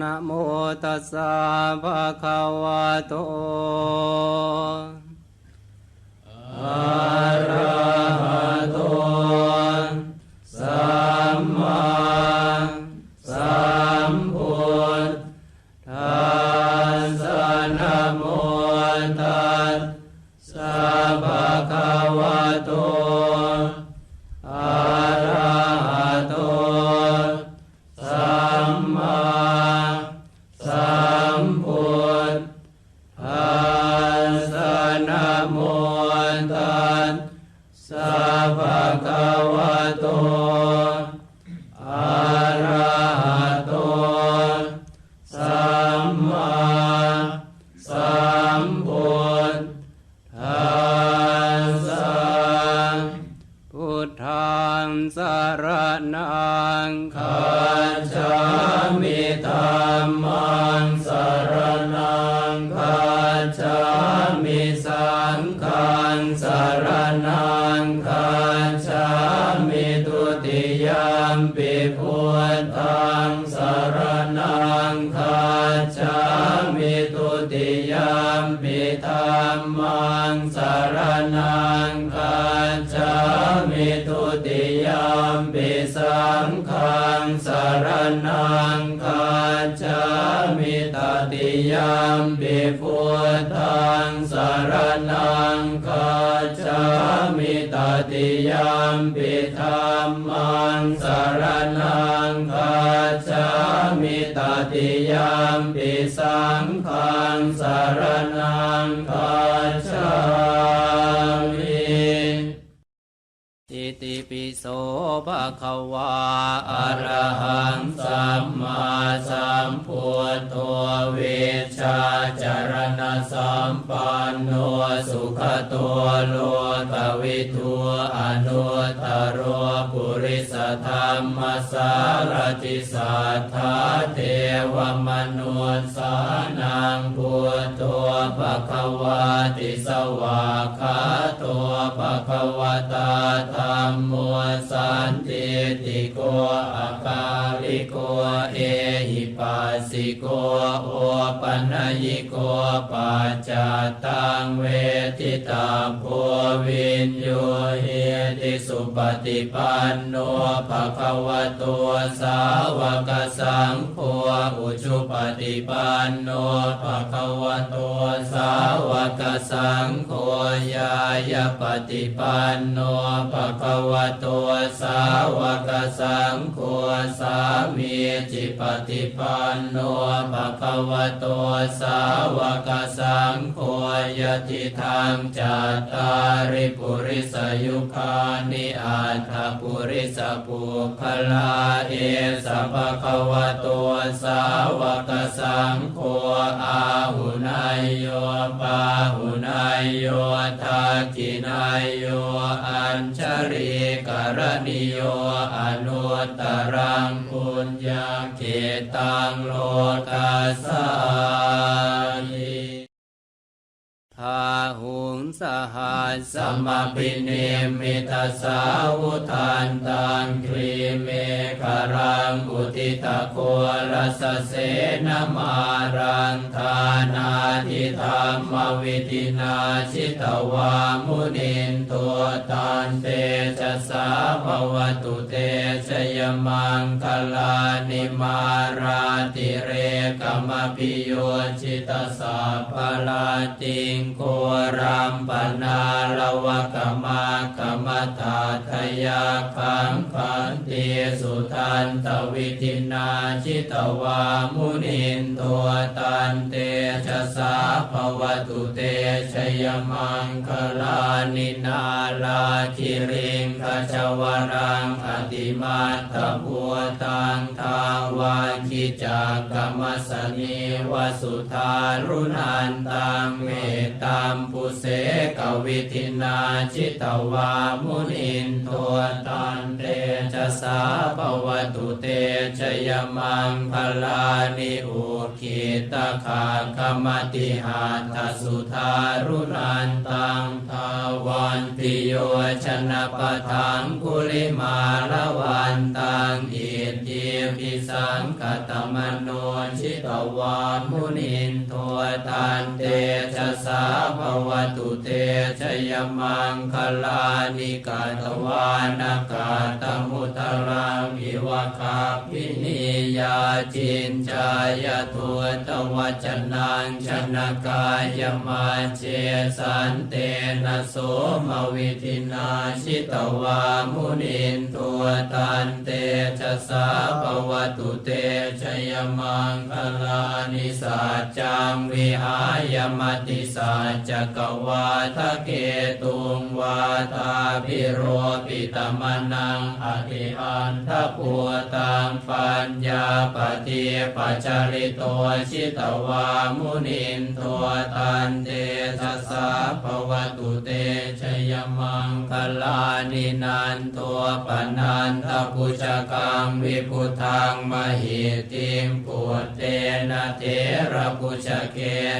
นะโมตัสสะภะคะวะโต คะวะโต มปิธัมมังสารนังคัจฉามิทุติยามปิสังฆังสารนังคัจฉามิตติยามปิพุทธังสารนังคัจฉามิตติยามปิธัมมังสารนัง ยมปิสังฆังสารนังคัจฉามิอิติปิโสภะคะวาอะระหังสัมมาสัมพุทโธเวชชาจารณสัมปันโนสุขตัวโล ธรรมสารติสัทธาเทวมนุสสานังพุทโธปะคะวาติสวากขาโตปะคะวตาธรรมมวสันติติโกอาคาลิโกเอ สิโกโอปัญญิโกปัจจตังเวทิตาโพวินโยเฮติสุปฏิปันโนภะคะวะโตสาวกสังโฆอุชุปฏิปันโนภะคะวะโตสาวกสังโฆยายปฏิปันโนภะคะวะโตสาวกสังโฆสามีจิปฏิปันโนภะคะวะโตสาวกสังโฆยติทางจัตตาริปุริสยุคานิอัตถปุริสปุคลาเอสะภะคะวะโตสาวกสังโฆอาหุนายโยปาหุนายโยทักขินายโยอัญชริกรณิโยอนุตตรัง ญญาเกตังโลตัสสา สหัสสมปิเนมิตาสาวุทันตังครีเมฆรังอุติตะโครสเสนมารังทานาทิธรรมวิธินาชิตวามุนินตัวตันเตจะสาภวตุเตชยมังคลานิมาราติเรกมปิโยชิตสาภลาติงโครัมปนาลวะกมากมตาทยาคังคันติสุทันตวิทินาชิตวามุนินตัวตันเตชะสาภวตุเตชยมังคลานินาลาคิริงขจวรังอติมาตบัวตังทาวาคิจากกรรมสนีวสุธารุนันตังเมตตามปุเสกวิธินาชิตวามุนินโทตันเตจะสาภวตุเตชยมังพลานิอุคิตคาคมติหาทสุธารุนันตังทาวันติโยชนะปะทังกุลิมาละวันตังอิทิปิสังกตมโนชิตวามุนินโทตันเตชะสาภวตุเตเตชยมังคลานิกาตวานากาตมุตรังอิวะคาพินิยาจินจายตุตวจนังชนกายมาเจสันเตนะโสมวิธินาชิตวามุนินตัวตันเตชะสาภวตุเตชยมังคลานิสัจจังวิหายมติสัจจกวาทะเกตุงวาตาพิโรปิตมนังอธิอันทปัวตังปัญญาปฏิปัจจาริโตชิตวามุนินตัวตันเตชะสาภวตุเตชยมังคลานินันตัวปนันทปุจกังวิพุทังมหิติมปุตเต นะเทระปุจเก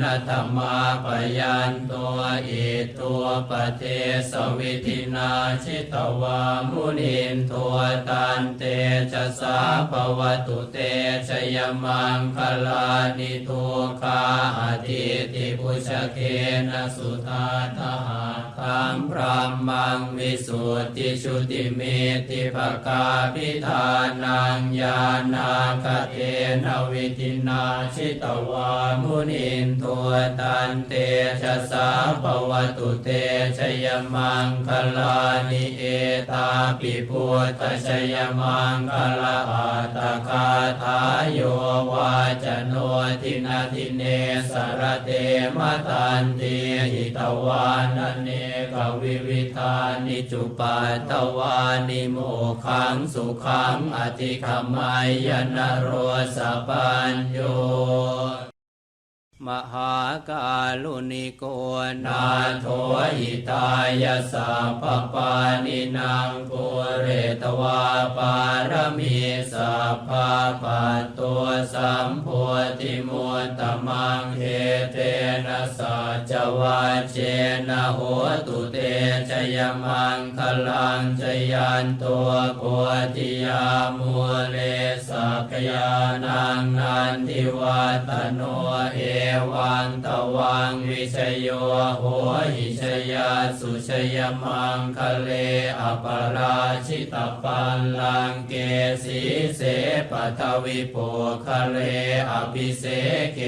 นะธรรมาปยันตัวอิตัวปเทสวิธินาชิตวามุนินตัวตันเตชะสาภวตุเตชยมังคลานิทุคาอธิติปุชเกนะสุธาทหาทังพระมังวิสุทธิชุติเมติภกาพิธานังญาณาคเทนวิธินาชิตวามุนินตัวตันเตชะสาภวตุเตชยมังคลานิเอตาปิพุทธชยมังคลาอัตคาทายโยวาจโนทินาทิเนสรเตมตันติหิตวานเนกวิวิธานิจุปัตตวานิโมขังสุขังอธิขมายนโรสปัญโย Lord. มหากาลุนิโกนาโทหิตายาสัพปานินางปุเรตวาปารมีสัพพะปัตตัวสัมโพธิมุตตมังเฮเทนะสัจวาเจนะโหตุเตชยมังคลังชยันตัวโพธิยามูเลสักยานังนันทิวัตโนเอวังตวังวิชโยโหหิชยาสุชยมังคะเลอปราชิตปันลังเกสีเสปัทวิโปคะเลอภิเสเก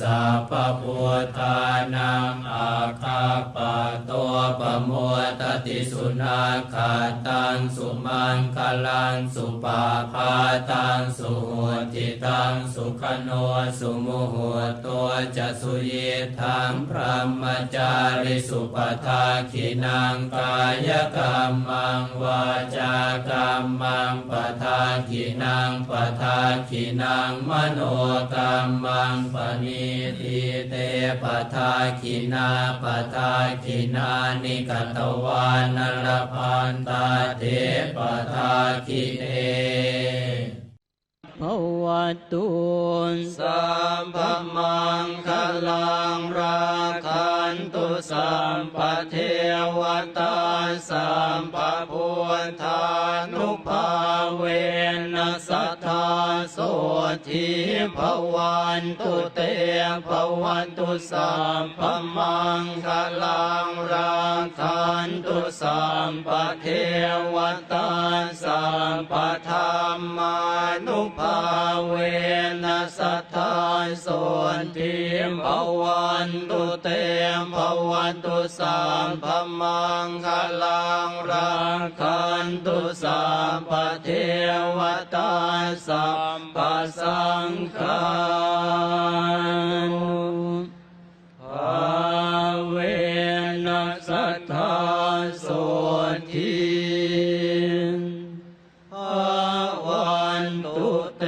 สัพพุทธานังอาคาปะตัวปะโมตติสุนาคาตังสุมังคลังสุปาพาตังสุโหติตังสุขโนสุโมโหตัวจะสุเยทังพระมจาริสุปทาขินังกายกรรมังวาจากรรมังปทาขินังปทาขินังมโนกรรมังปณิทิเตปทาขินาปทาขินานิกตวานรพันตาเทปทาขิเต วัตุนสัมภมังคลังราคันตุสัมปเทวตาสัมปพุทธานุภาเวนัสทธา โสทิภวันตุเตภวันตุสัมภมังคลังราคันตุสัมปเทวตาสัมปธรรมานุภาเวนัสทาโสทิภวันตุเตภวันตุสัมภมังคลังราคันตุสัมปเทวตาสัมมปะสังขางภาเวนัสทาโสทินอาวันตุเต